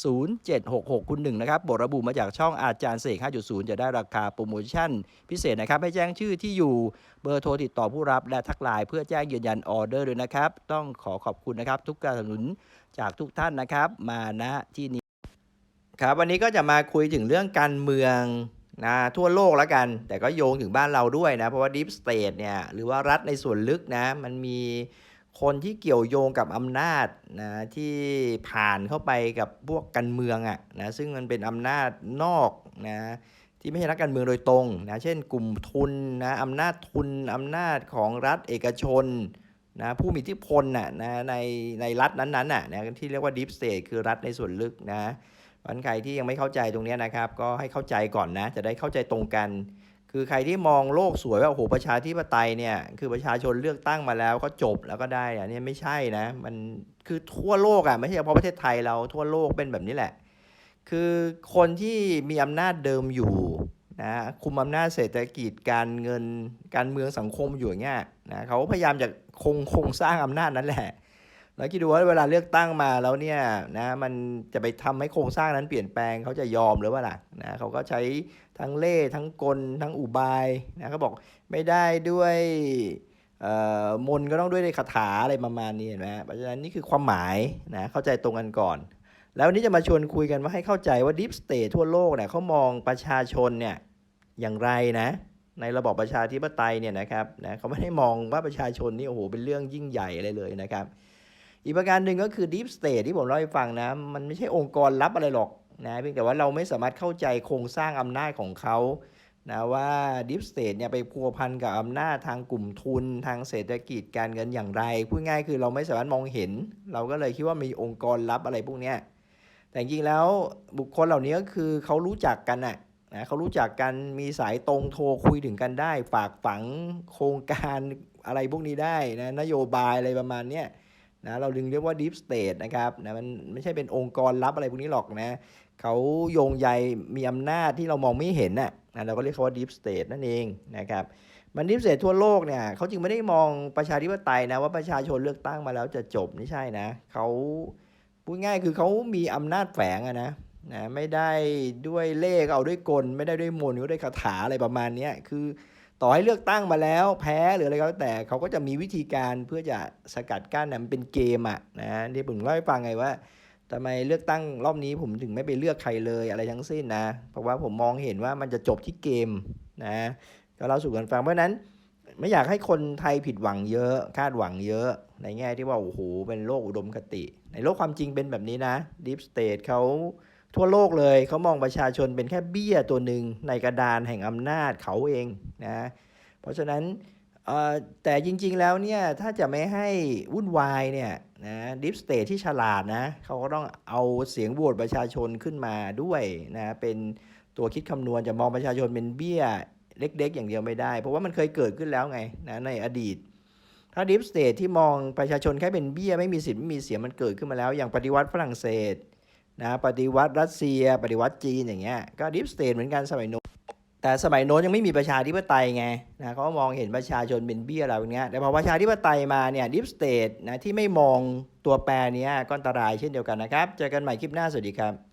0766คุณหนึ่งนะครับบทระบุมาจากช่องอาจารย์เสก 5.0 จะได้ราคาโปรโมชั่น พิเศษนะครับ ให้แจ้งชื่อที่อยู่เบอร์โทรติดต่อผู้รับและทักไลน์เพื่อแจ้งยืนยันออเดอร์ด้วยนะครับ ต้องขอขอบคุณนะครับ ทุกการสนับสนุนจากทุกท่านนะครับ มาณที่นี้ครับวันนี้ก็จะมาคุยถึงเรื่องการเมืองนะทั่วโลกแล้วกัน แต่ก็โยงถึงบ้านเราด้วยนะ เพราะว่า Deep State เนี่ยหรือว่ารัฐในส่วนลึกนะมันมี คนที่เกี่ยวโยงกับอำนาจนะที่ผ่านเข้าไปกับพวกการเมืองอะนะซึ่งมันเป็นอำนาจนอกนะที่ไม่ใช่นักการเมืองโดยตรงนะเช่นกลุ่มทุนนะอำนาจทุนอำนาจของรัฐเอกชนนะผู้มีอิทธิพลน่ะนะในในรัฐนั้นๆน่ะนะที่เรียกว่า Deep State คือรัฐในส่วนลึกนะวันใครที่ยังไม่เข้าใจตรงนี้นะครับ ก็ให้เข้าใจก่อนนะ จะได้เข้าใจตรงกัน คือใครที่มองโลกสวยว่าโอ้โหประชาธิปไตยเนี่ยคือประชาชนเลือกตั้งมาแล้วก็จบแล้วก็ได้อะเนี่ยไม่ใช่นะ มันคือทั่วโลกอะไม่ใช่เฉพาะประเทศไทยเราทั่วโลกเป็นแบบนี้แหละ คือคนที่มีอำนาจเดิมอยู่นะคุมอำนาจเศรษฐกิจการเงินการเมืองสังคมอยู่อย่างเงี้ยนะเขาพยายามจะคงคงสร้างอำนาจนั้นแหละ แล้วคิดดูว่าเวลาเลือกตั้งมาแล้วเนี่ยนะมันจะไปทำให้โครงสร้างนั้นเปลี่ยนแปลงเขาจะยอมหรือว่าล่ะนะเขาก็ใช้ทั้งเล่ทั้งกลทั้งอุบายนะเขาบอกไม่ได้ด้วยเอ่อมนก็ต้องด้วยคาถาอะไรประมาณนี้เห็นไหมเพราะฉะนั้นนี่คือความหมายนะเข้าใจตรงกันก่อน แล้ววันนี้จะมาชวนคุยกันว่าให้เข้าใจว่า Deep State ทั่วโลกเนี่ยเขามองประชาชนเนี่ยอย่างไรนะในระบอบประชาธิปไตยเนี่ยนะครับนะเขาไม่ได้มองว่าประชาชนนี่โอ้โหเป็นเรื่องยิ่งใหญ่อะไรเลยนะครับ อีกประการหนึ่งก็คือ Deep State ที่ผมเล่าให้ฟังนะ มันไม่ใช่องค์กรลับอะไรหรอกนะเพียงแต่ว่าเราไม่สามารถเข้าใจโครงสร้างอำนาจของเขานะว่า Deep State เนี่ยไปพัวพันกับอำนาจทางกลุ่มทุนทางเศรษฐกิจการเงินอย่างไรพูดง่ายคือเราไม่สามารถมองเห็น เราก็เลยคิดว่ามีองค์กรลับอะไรพวกเนี้ยแต่จริงแล้วบุคคลเหล่านี้ก็คือเขารู้จักกันน่ะนะเขารู้จักกันมีสายตรงโทรคุยถึงกันได้ ฝากฝังโครงการอะไรพวกนี้ได้นะนโยบายอะไรประมาณเนี้ย นะเราดึงเรียกว่า Deep State นะครับนะมันไม่ใช่เป็นองค์กรลับอะไรพวกนี้หรอกนะเขาโยงใยมีอำนาจที่เรามองไม่เห็นน่ะนะเราก็เรียกเขาว่า Deep State นั่นเองนะครับมัน Deep State ทั่วโลกเนี่ยเขาจึงไม่ได้มองประชาธิปไตยนะว่าประชาชนเลือกตั้งมาแล้วจะจบไม่ใช่นะเขาพูดง่ายคือเขามีอำนาจแฝงอะนะนะไม่ได้ด้วยเลขเอาด้วยกล ไม่ได้ด้วยมนต์ก็ด้วยคาถาอะไรประมาณนี้คือ ต่อให้เลือกตั้งมาแล้วแพ้หรืออะไรก็แล้วแต่เขาก็จะมีวิธีการเพื่อจะสกัดกั้นนะมันเป็นเกมอะนะที่ผมเล่าให้ฟังไงว่าทำไมเลือกตั้งรอบนี้ผมถึงไม่ไปเลือกใครเลยอะไรทั้งสิ้นนะ เพราะว่าผมมองเห็นว่ามันจะจบที่เกมนะก็เล่าสู่กันฟังเพราะนั้นไม่อยากให้คนไทยผิดหวังเยอะคาดหวังเยอะ ในแง่ที่ว่าโอ้โหเป็นโลกอุดมคติ ในโลกความจริงเป็นแบบนี้นะ Deep State เขา ทั่วโลกเลยเขามองประชาชนเป็นแค่เบี้ยตัวหนึ่งในกระดานแห่งอำนาจเขาเองนะเพราะฉะนั้นแต่จริงๆแล้วเนี่ยถ้าจะไม่ให้วุ่นวายเนี่ยนะดิฟสเตทที่ฉลาดนะเขาก็ต้องเอาเสียงโหวตประชาชนขึ้นมาด้วยนะเป็นตัวคิดคำนวณจะมองประชาชนเป็นเบี้ยเล็กๆ อย่างเดียวไม่ได้ เพราะว่ามันเคยเกิดขึ้นแล้วไงนะในอดีต ถ้าดิฟสเตทที่มองประชาชนแค่เป็นเบี้ยไม่มีสิทธิ์ไม่มีเสียงมันเกิดขึ้นมาแล้ว อย่างปฏิวัติฝรั่งเศส นะปฏิวัติรัสเซีย ปฏิวัติจีนอย่างเงี้ยก็ดิฟสเตทเหมือนกันสมัยโน้นแต่สมัยโน้นยังไม่มีประชาธิปไตยไงนะเขามองเห็นประชาชนเป็นเบี้ยอะไรอย่างเงี้ยแต่พอประชาธิปไตยมาเนี่ยดิฟสเตทนะที่ไม่มองตัวแปรนี้ก็อันตรายเช่นเดียวกันนะครับ เจอกันใหม่คลิปหน้าสวัสดีครับ